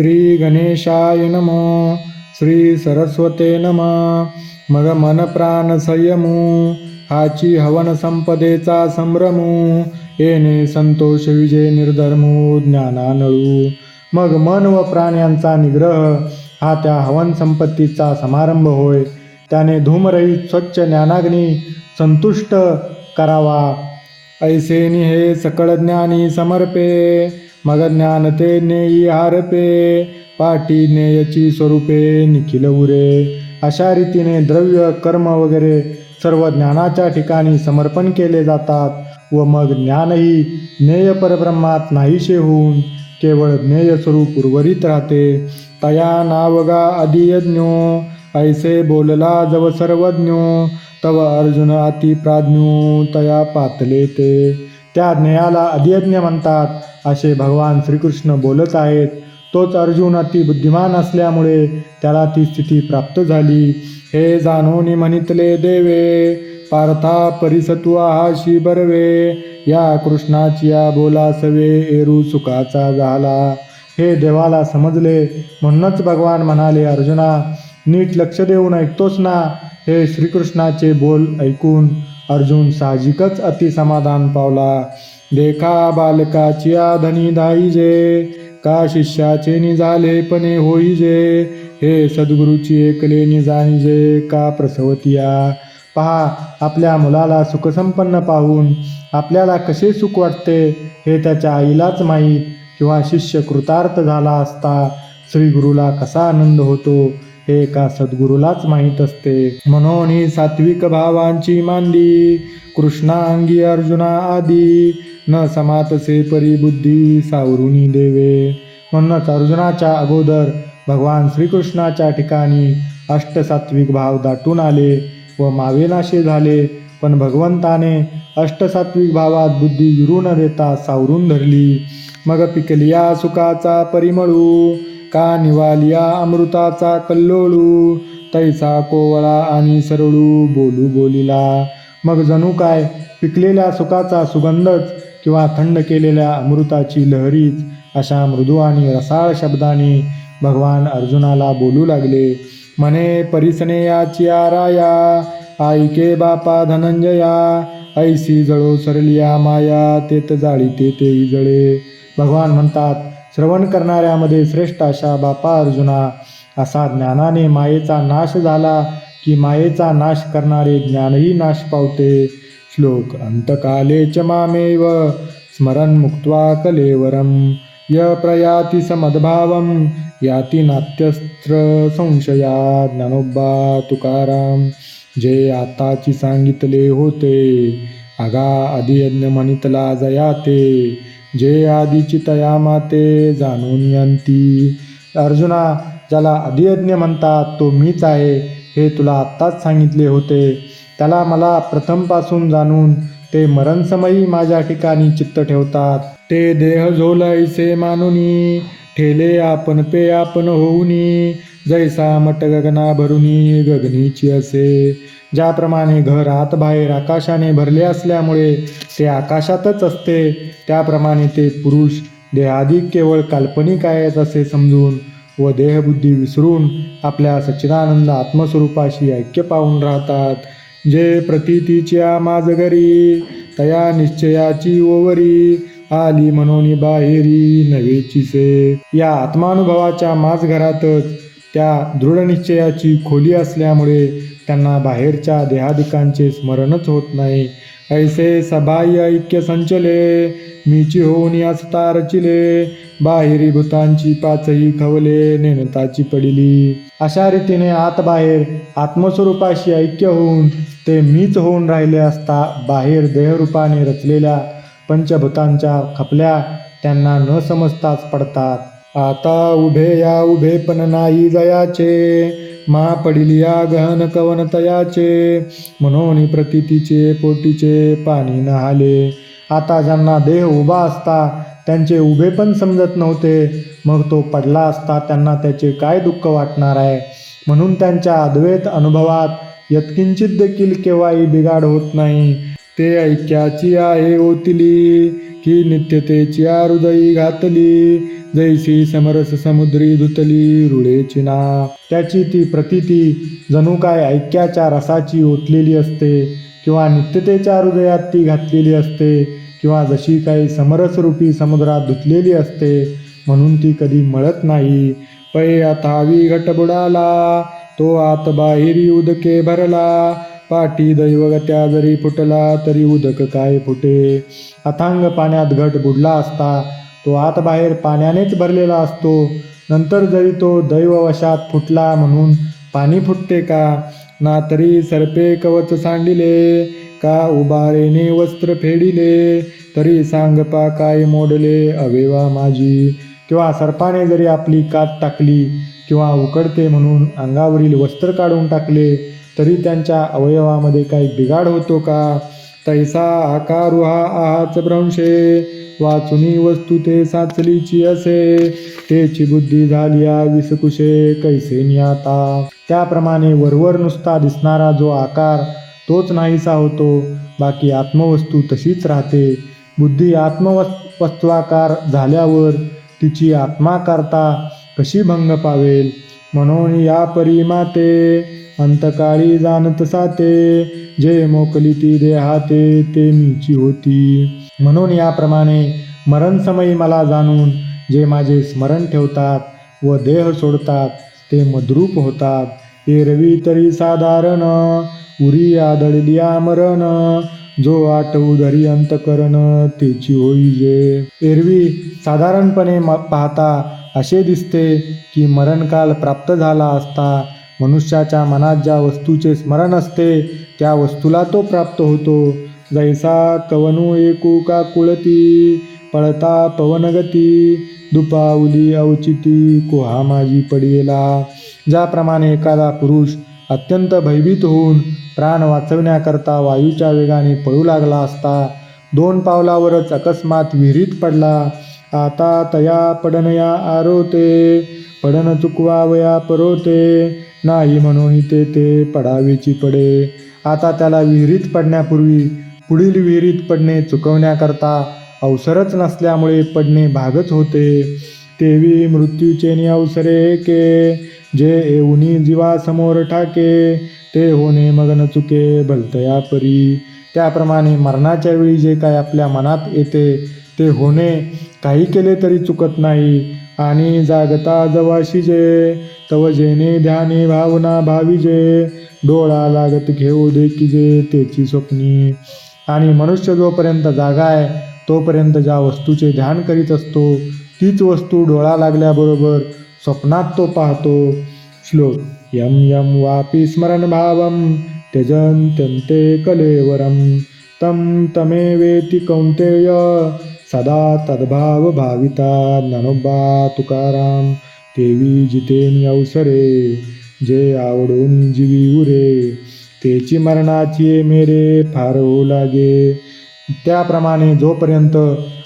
श्री गणेशाय नमो श्री सरस्वते नम। मग मन प्राण संयमू हाची हवन संपदेचा संभ्रमू येणे संतोष विजय निर्धर्मू ज्ञानानळू। मग मन व प्राण यांचा निग्रह हा त्या हवन संपत्तीचा समारंभ होय। त्याने धूमरहित स्वच्छ ज्ञानाग्नी संतुष्ट करावा। ऐसेनी हे सकळ ज्ञानी समर्पे। मग ज्ञान ते नेई हारपे पाटी नेयची स्वरूपे निखिल उरे. अशा रीतीने द्रव्य कर्म वगैरे सर्व ज्ञानाच्या ठिकाणी समर्पण केले जातात व मग ज्ञानही ज्ञेय परब्रह्मात नाहीशे होऊन केवळ ज्ञेय स्वरूप उर्वरित राहते. तया नावगा अधियज्ञो ऐसे बोलला जव सर्वज्ञो तव अर्जुन अति प्राज्ञो तया पातले ते. त्या ज्ञेयाला अधियज्ञ म्हणतात असे भगवान श्रीकृष्ण बोलत आहेत. तोच अर्जुन अति बुद्धिमान असल्यामुळे त्याला ती स्थिती प्राप्त झाली. हे जाणून म्हणितले देवे पार्था परिसत्वा हाशी बरवे या कृष्णाची या बोला सवे एरू सुखाचा झाला. हे देवाला समजले. म्हणूनच भगवान म्हणाले अर्जुना नीट लक्ष देऊन ऐकतोस ना? हे श्रीकृष्णाचे बोल ऐकून अर्जुन साहजिकच अतिसमाधान पावला. देखा बालकाची धनी धाईजे का शिष्याचे निजाले पणे होईजे हे सद्गुरूची एकले निजाणीजे का प्रसवतिया? पहा आपल्या मुलाला सुखसंपन्न पाहून आपल्याला कसे सुख वाटते हे त्याच्या आईलाच माहीत किंवा शिष्य कृतार्थ झाला असता श्रीगुरूला कसा आनंद होतो? हे एका सद्गुरूलाच माहीत असते. म्हणून ही सात्विक भावांची मांडी कृष्णांगी अर्जुना आदी न समातसे परी बुद्धी सावरुणी देवे. म्हणूनच अर्जुनाच्या अगोदर भगवान श्रीकृष्णाच्या ठिकाणी अष्टसात्विक भाव दाटून आले व मावेनाशे झाले. पण भगवंताने अष्टसात्विक भावात बुद्धी विरू न देता सावरून धरली. मग पिकलिया सुखाचा परिमळू का निवालिया अमृताचा कल्लोळू? तैसा कोवळा आणि सरळू बोलू बोलिला. मग जणू काय? पिकलेल्या सुखाचा सुगंधच किंवा थंड केलेल्या अमृताची लहरीच अशा मृदू आणि रसाळ शब्दाने भगवान अर्जुनाला बोलू लागले. म्हणे परिसने याची आराया आईके बापा धनंजया ऐसी जळो सरलिया माया तेत जाळी ते तेही जळे. भगवान म्हणतात श्रवण करणाऱ्यामध्ये श्रेष्ठ अशा बापा अर्जुना असा ज्ञानाने मायेचा नाश झाला की मायेचा नाश करणारे ज्ञानही नाश पावते. श्लोक अंतकाले च मामेव स्मरण मुक्त्वा कलेवरम य प्रयाती समद्भावम याती नाट्यस्त्र संशया ज्ञानोबा तुकाराम जे आताची सांगितले होते आगा अधियज्ञ म्हणितला जयाते जे आदिची तया माते जाणून यांती. अर्जुना ज्याला अधियज्ञ म्हणतात तो मीच आहे हे तुला आत्ताच सांगितले होते. त्याला मला प्रथमपासून जाणून ते मरणसमयी माझ्या ठिकाणी चित्त ठेवतात. ते देह झोलाईसे मानुनी ठेले आपण पे आपण होऊनी जैसा मट गगना भरुनी गगनीची असे. ज्याप्रमाणे घर आत बाहेर आकाशाने भरले असल्यामुळे ते आकाशातच असते त्याप्रमाणे ते पुरुष देहाधिक केवळ काल्पनिक आहेत असे समजून व देहबुद्धी विसरून आपल्या सच्चिदानंद आत्मस्वरूपाशी ऐक्य पाहून राहतात. जे प्रतीतीच्या माजगरी तया निश्चयाची ओवरी आली म्हणून बाहेरी नवेची से या आत्मानुभवाच्या माजघरातच त्या दृढनिश्चयाची खोली असल्यामुळे त्यांना बाहेरच्या देहादिकांचे स्मरणच होत नाही. ऐसे सबाह्य ऐक्य संचले मीची होऊन असता रचिले बाहेरी भूतांची पाचही खवले नेनताची पडिली. अशा रीतीने आत बाहेर आत्मस्वरूपाशी ऐक्य होऊन ते मीच होऊन राहिले असता बाहेर देहरूपाने रचलेल्या पंचभूतांच्या खपल्या त्यांना न समजताच पडतात. आता उभे या उभे पण नाही जयाचे मा पडिलिया गहन कवन तयाचे म्हणून प्रतीतीचे पोटीचे पाणी नहाले. आता ज्यांना देह उभा असता त्यांचे उभे पण समजत नव्हते. मग तो पडला असता त्यांना त्याचे काय दुःख वाटणार आहे? म्हणून त्यांच्या अद्वैत अनुभवात यत्किंचित देखील केव्हाही बिघाड होत नाही. ते ऐक्याची आहे ओतली की नित्यतेची हृदयी घातली. जैसी समरस समुद्री धुतली रुळेची ना त्याची ती प्रतिती जणू काय ऐक्याच्या रसाची ओतलेली असते किंवा नित्यतेच्या हृदयात ती घातलेली असते किंवा जशी काही समरसरूपी समुद्रात धुतलेली असते म्हणून ती कधी मळत नाही. पै अथावी घट बुडाला तो आत बाहेरी उदके भरला. पाठी दैवगत्या जरी फुटला तरी उदक काय फुटे? अथांग पाण्यात घट बुडला असता तो आत बाहेर पाण्यानेच भरलेला असतो. नंतर जरी तो दैववशात फुटला म्हणून पाणी फुटते का? ना तरी सर्पे कवच सांडिले का? उबारेने वस्त्र फेडिले तरी सांगपा काय मोडले? अवेवा माझी. किंवा सर्पाने जरी आपली कात टाकली किंवा उकडते म्हणून अंगावरील वस्त्र काढून टाकले तरी त्यांच्या अवयवामध्ये काही बिघाड होतो का? तैसा आकारुहा आहाच भ्रंशे वाचुनी वस्तू ते साचलीची असे. तेची बुद्धी झाली या विसकुशे कैसे नियाता. त्याप्रमाणे वरवर नुसता दिसणारा जो आकार तोच नाहीसा होतो. बाकी आत्मवस्तू तशीच राहते. बुद्धी आत्मवस् झाल्यावर तिची आत्माकारता कशी भंग पावेल? म्हणून या परिमाते अंतकाळी जाणत साते जे मोकली ती देहाते ते मीची होती. म्हणून याप्रमाणे मरणसमयी मला जाणून जे माझे स्मरण ठेवतात व देह सोडतात ते मद्रूप होतात. एरवी तरी साधारण उरी आदळली मरण जो आठवू धरी अंतकरण तेची होई जे. एरवी साधारणपणे म पाहता असे दिसते की मरणकाल प्राप्त झाला असता मनुष्याच्या मनात ज्या वस्तूचे स्मरण असते त्या वस्तूला तो प्राप्त होतो. जैसा कवनू एकू का कुळती पळता पवनगती दुपावली अवचिती कुहा माझी पडियेला. ज्याप्रमाणे एखादा पुरुष अत्यंत भयभीत होऊन प्राण वाचवण्याकरता वायूच्या वेगाने पळू लागला असता दोन पावलावरच अकस्मात विहिरीत पडला. आता तया पडनया आरोते पडन चुकवावया परोते नाही म्हणून ते ते पडावेची पडे. आता त्याला विहिरीत पडण्यापूर्वी पुढील विहिरीत पडणे चुकवण्याकरता अवसरच नसल्यामुळे पडणे भागच होते. तेवी मृत्यूचे नि अवसरे के जे येऊनी जीवासमोर ठाके ते होणे मगन चुके भलतया परी. त्याप्रमाणे मरणाच्या वेळी जे काय आपल्या मनात येते ते होणे काही केले तरी चुकत नाही. आणि जागता जवाशी जे तव जेने ध्याने भावना भाविजे डोळा लागत घेऊ देखीजे त्याची स्वप्नी. आणि मनुष्य जोपर्यंत जागा आहे तोपर्यंत ज्या वस्तूचे ध्यान करीत असतो तीच वस्तू डोळा लागल्याबरोबर स्वप्नात तो पाहतो. श्लोक यम यम वापी स्मरण भावम त्यजंत्यन्ते कलेवरम. तम तमेवेति कौन्तेय। सदा तद्भाव भाविता ज्ञानोबा तुकाराम तेवी जितेनी अवसरे जे आवडून जीवी उरे। तेची मरणाची मेरे फार होऊ लागे। त्याप्रमाणे जोपर्यंत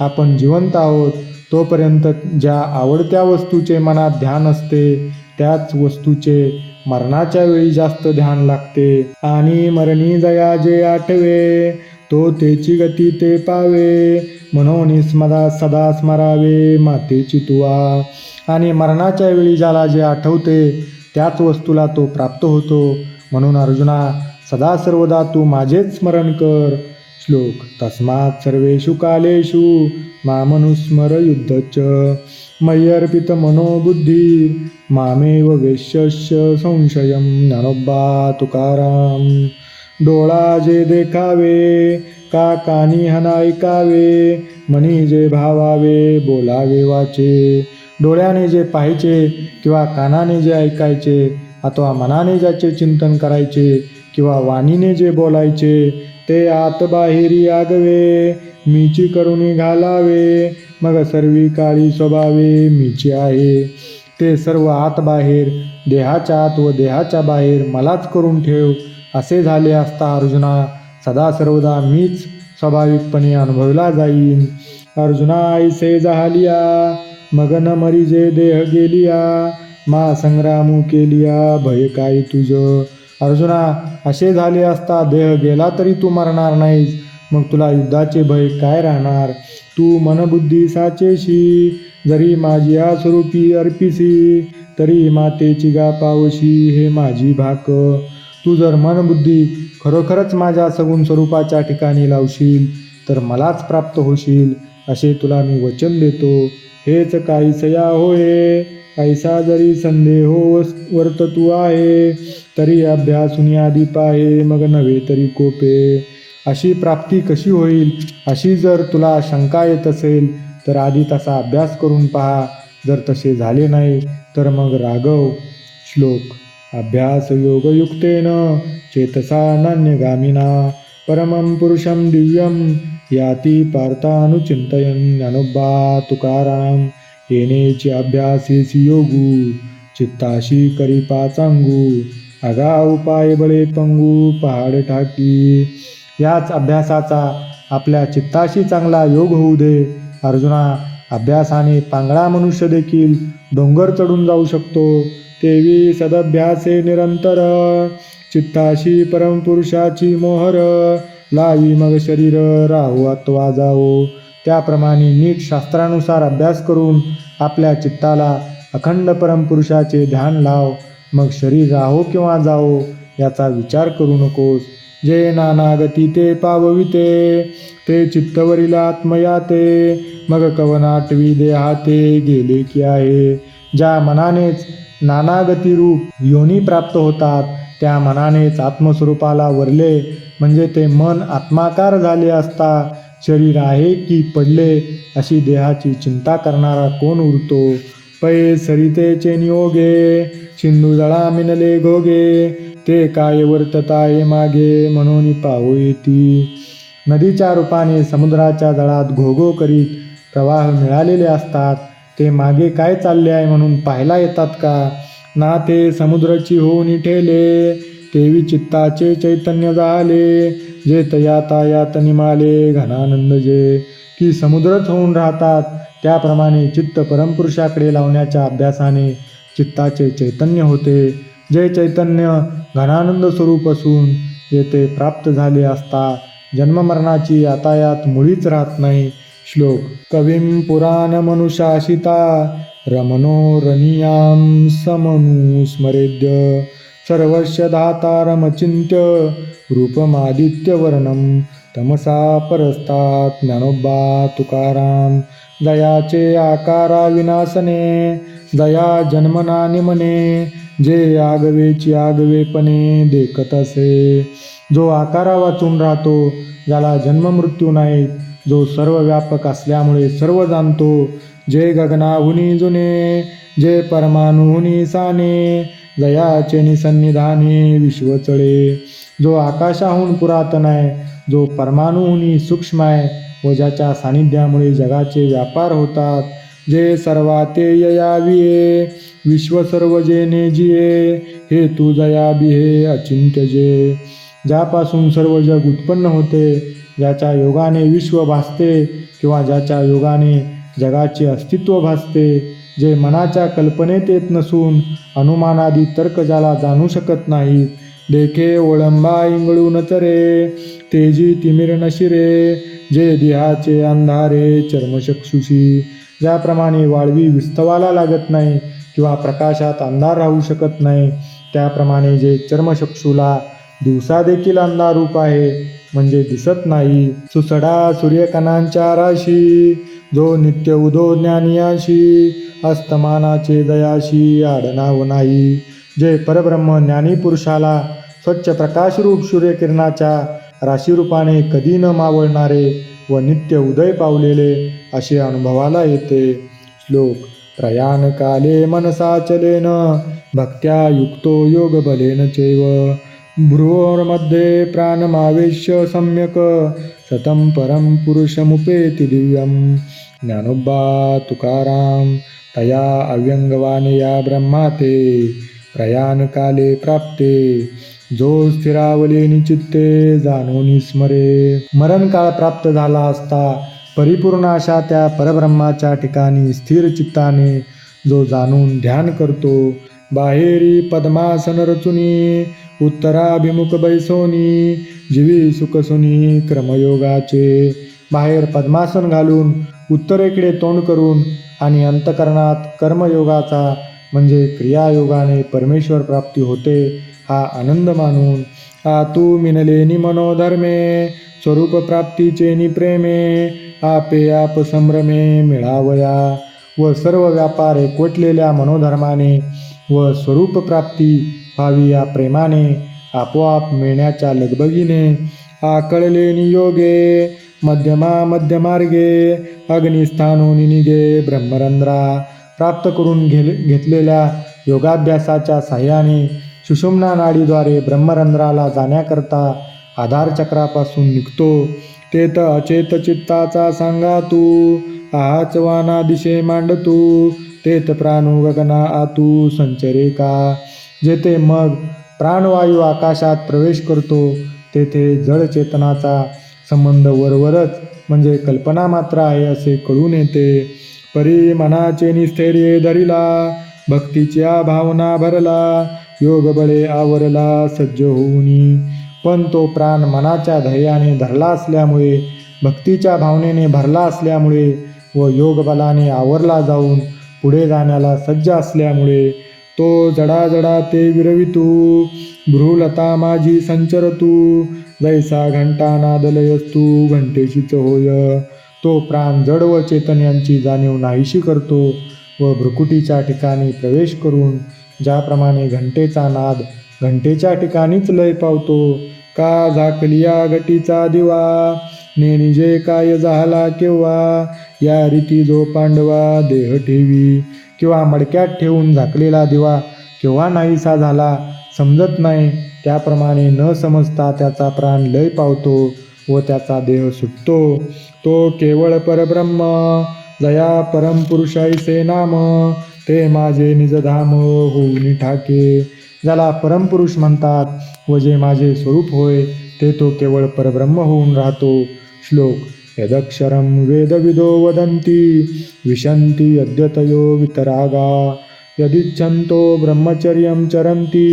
आपण जिवंत आहोत तोपर्यंत ज्या आवडत्या वस्तूचे मनात ध्यान असते त्याच वस्तूचे मरणाच्या वेळी जास्त ध्यान लागते. आणि मरणी जया जे आठवे तो तेची गती ते पावे म्हणून स्मदा सदा स्मरावे मातेची तुवा आणि मरणाच्या वेळी ज्याला जे आठवते त्याच वस्तूला तो प्राप्त होतो. म्हणून अर्जुना सदा सर्वदा तू माझेच स्मरण कर. श्लोक तस्मात् सर्वेषु कालेषु मामनुस्मर युद्धच मय्यर्पित मनोबुद्धी मामेव वेश्यस्य संशयम ज्ञानोबा तुकाराम डोळा जे देखावे का कानी हना ऐकावे मनी जे भावावे बोलावे वाचे. डोळ्याने जे पाहायचे किंवा कानाने जे ऐकायचे अथवा मनाने ज्याचे चिंतन करायचे किंवा वाणीने जे बोलायचे ते आत बाहेरी आगवे मीची करुणी घालावे मग सर्वी काळी स्वभावे मीची आहे. ते सर्व आत बाहेर देहाच्या आत व देहाच्या बाहेर मलाच करून ठेव असे झाले असता अर्जुना सदा सर्वदा मीच स्वाभाविकपणे अनुभवला जाईन. अर्जुना ऐसे झालिया मगन न देह गेलिया मा संग्रामू केलिया भय काय तुझ? अर्जुना असे झाले असता देह गेला तरी तू मरणार नाहीस मग तुला युद्धाचे भय काय राहणार? तू मनबुद्धी साचेशी जरी माझी स्वरूपी अर्पिसी तरी मातेची गा पावशी हे माझी भाक. तू जर मनबुद्धी खरोखरच माझ्या सगुण स्वरूपाच्या ठिकाणी लावशील तर मलाच प्राप्त होशील असे तुला मी वचन देतो. हेच काहीसया होय कैसा जरी संदेह वस- वर्त तू आहे तरी अभ्यासून आधी पाहे मग नव्हे तरी कोपे. अशी प्राप्ती कशी होईल अशी जर तुला शंका येत असेल तर आधी तसा अभ्यास करून पहा. जर तसे झाले नाही तर मग राघव श्लोक अभ्यास योगयुक्तेन चेतसा नान्यगामिना परमं पुरुषं दिव्यं याती पार्थानुचिन्तयन् ज्ञानोबा तुकाराम येणेची अभ्यासेसी योगू चित्ताशी करी चांगू अगा उपाय बळे पंगू पहाड ठाकी। याच अभ्यासाचा आपल्या चित्ताशी चांगला योग होऊ दे। अर्जुना अभ्यासाने पांगळा मनुष्य देखील डोंगर चढून जाऊ शकतो। तेवी सदभ्यासे निरंतर. चित्ताशी परमपुरुषाची मोहर. लावी मग शरीर राहू अथवा जाओ त्याप्रमाणे नीट शास्त्रानुसार अभ्यास करून आपल्या चित्ताला अखंड परमपुरुषाचे ध्यान लाव. मग शरीर राहो किंवा जाओ याचा विचार करू नकोस. जे नानागती ते पावविते ते चित्तवरील आत्मयाते. मग कवनाटवी देहाते गेले की आहे. ज्या मनानेच नानागतिरूप योनी प्राप्त होतात. त्या मनानेच आत्मस्वरूपाला वरले. म्हणजे ते मन आत्माकार झाले असता शरीर आहे की पडले अशी देहाची चिंता करणारा कोण उरतो? पै सरितेचे नियोगे सिंधू जळा मिनले घोगे ते काय वर्तताये मागे म्हणून पाहू येती नदीच्या रूपाने समुद्राच्या जळात घोघो करीत प्रवाह मिळालेले असतात. ते मागे काय चालले आहे म्हणून पाहायला येतात का? ना ते समुद्राची होऊन ठेले तेवी चित्ताचे चैतन्य झाले जे तयाता यात निमाले घनानंद जे. की समुद्रच होऊन राहतात त्याप्रमाणे चित्त परमपुरुषाकडे लावण्याच्या अभ्यासाने चित्ताचे चैतन्य होते. जे चैतन्य घनानंद स्वरूप असून जे ते प्राप्त झाले असता जन्ममरणाची यातायात मुळीच राहत नाही. श्लोक. कविं पुराण मनुषाशिता रमनो रनियां समनु स्मरेद्य सर्वस्य धातारमचिन्त्य रूपमादित्यवर्णं तमसा परस्तात् ज्ञानोबा तुकाराम दयाचे आकारा विनाशने दया जन्मना निमने जे आगवेची आगवेपणे देखत असे. जो आकारा वाचून राहतो ज्याला जन्ममृत्यू नाहीत जो सर्व व्यापक असल्यामुळे सर्व जाणतो जय गगनाहुनी जुने जय परमाणुहुनी साने जयाचे निसन्निधाने विश्व चळे. जो आकाशाहून पुरातन आहे जो परमाणुहुनी सूक्ष्म आहे व ज्याच्या सानिध्यामुळे जगाचे व्यापार होतात जे सर्वाते ययाविये विश्व सर्व जे जिये हे तू जया बिहे अचिंत्य जे. ज्यापासून सर्व जग उत्पन्न होते ज्याच्या योगाने विश्व भासते किंवा ज्याच्या योगाने जगाचे अस्तित्व भासते जे मनाच्या कल्पनेत येत नसून अनुमानादी तर्क ज्याला जाणू शकत नाहीत देखे ओळंबा इंगळून तरे तेजी तिमिर नशिरे जे देहाचे अंधारे चर्मचक्षुषी. ज्याप्रमाणे वाळवी विस्तवाला लागत नाही किंवा प्रकाशात अंधार राहू शकत नाही त्याप्रमाणे जे चर्मचक्षूला दिवसा देखील आहे म्हणजे दिसत नाही. सुसडा सूर्यकणांच्या राशी जो नित्य उदो ज्ञानियाशी अस्तमानाचे दयाशी आडनाव नाही. जे परब्रह्म ज्ञानी पुरुषाला स्वच्छ प्रकाशरूप सूर्यकिरणाच्या राशीरूपाने कधी न मावळणारे व नित्य उदय पावलेले असे अनुभवाला येते. श्लोक प्रयाण काले भक्त्या युक्तो योग बलेन चैव. भ्रुवोर्मध्ये प्राणमावेश्य सम्यक सतं परं पुरुषमुपेति दिव्यं। ज्ञानोब्बा तुकाराम तया अव्यंगवानया ब्रह्माते प्रयाणकाले प्राप्ते। जो स्थिरावले निचित्ते जाणून स्मरे। मरणकाळ प्राप्त झाला असता परिपूर्ण अशा त्या परब्रह्माच्या ठिकाणी स्थिर चित्ताने जो जाणून ध्यान करतो बाहेरी पद्मासन रचुनी उत्तराभिमुख बैसोनी जीवी सुखसुनी क्रमयोगाचे. बाहेर पद्मासन घालून उत्तरेकडे तोंड करून आणि अंतकरणात कर्मयोगाचा म्हणजे क्रियायोगाने परमेश्वर प्राप्ती होते हा आनंद मानून. आ तू मिनलेनी मनोधर्मे स्वरूप प्राप्तीचे नि प्रेमे आपे आप संभ्रमे मिळावया. व सर्व व्यापार एकवटलेल्या मनोधर्माने व स्वरूप प्राप्ती व्हावी या प्रेमाने आपोआप मिळण्याच्या लगबगीने आकळले नियोगे मध्यमा मध्यमार्गे अग्निस्थानोनी निघे ब्रह्मरंध्रा प्राप्त करून घे घेतलेल्या योगाभ्यासाच्या साह्याने सुषुम्ना नाडीद्वारे ब्रह्मरंध्राला जाण्याकरता आधारचक्रापासून निघतो. ते तर अचेत चित्ताचा सांगा तू आहाच वाना दिशे मांडतू तेत प्राणू गगना आतू संचरे का जेथे मग प्राणवायू आकाशात प्रवेश करतो तेथे जड चेतनाचा संबंध वरवरच म्हणजे कल्पना मात्र आहे असे कळून येते. परी मनाचे निस्थैर्य धरिला भक्तीच्या भावना भरला योग बळे आवरला सज्ज होऊनी. पण तो प्राण मनाच्या धैर्याने धरला असल्यामुळे भक्तीच्या भावनेने भरला असल्यामुळे व योग बलाने आवरला जाऊन पुढे जाण्याला सज्ज असल्यामुळे तो जडा जडा ते विरवितू. भ्रूलता माझी संचरतू. जैसा घंटा नादलयस्तू घंटेशीच होय. तो प्राण जड व चेतन यांची जाणीव नाहीशी करतो व भ्रुकुटीच्या ठिकाणी प्रवेश करून ज्याप्रमाणे घंटेचा नाद घंटेच्या ठिकाणीच लय पावतो का झाकलिया घटीचा दिवा. नेणी जे काय झाला केव्हा या रीती जो पांडवा देह ठेवी किंवा मडक्यात ठेवून झाकलेला दिवा केव्हा नाहीसा झाला समजत नाही त्याप्रमाणे न समजता त्याचा प्राण लय पावतो व त्याचा देह सुटतो. तो केवळ परब्रह्म जया परमपुरुषाईसे नाम ते माझे निजधाम होऊन ठाके. ज्याला परमपुरुष म्हणतात व जे माझे स्वरूप होय ते तो केवळ परब्रह्म होऊन राहतो. श्लोक यदक्षरं वेदविदो वदन्ति विशन्ति अद्यतयो वितरागा। यदिच्छन्तो ब्रह्मचर्यं चरन्ति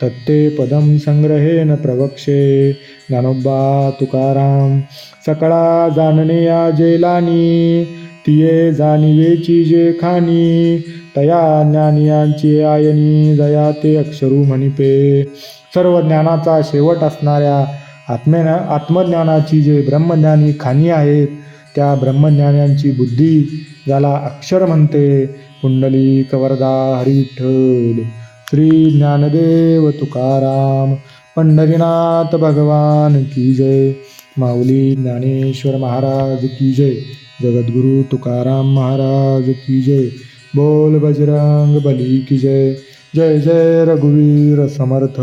तत्ते पदं सङ्ग्रहेण प्रवक्षे। ज्ञानोबा तुकाराम सकळा जाणणे या जेलानी तिये जाणीवेची जे खानी तया ज्ञानियांची आयनी दया ते अक्षरू म्हणिपे सर्व ज्ञानाचा शेवट असणाऱ्या आत्मे आत्मज्ञानाची जे ब्रह्मज्ञानी खाणी आहेत त्या ब्रह्मज्ञानांची बुद्धी ज्याला अक्षर म्हणते कुंडली कवरदा हरिठ्ठल श्री ज्ञानदेव तुकाराम पंढरीनाथ भगवान की जय. माऊली ज्ञानेश्वर महाराज की जय. जगद्गुरु तुकाराम महाराज की जय. बोल बजरंग बली की जय. जय जय रघुवीर समर्थ.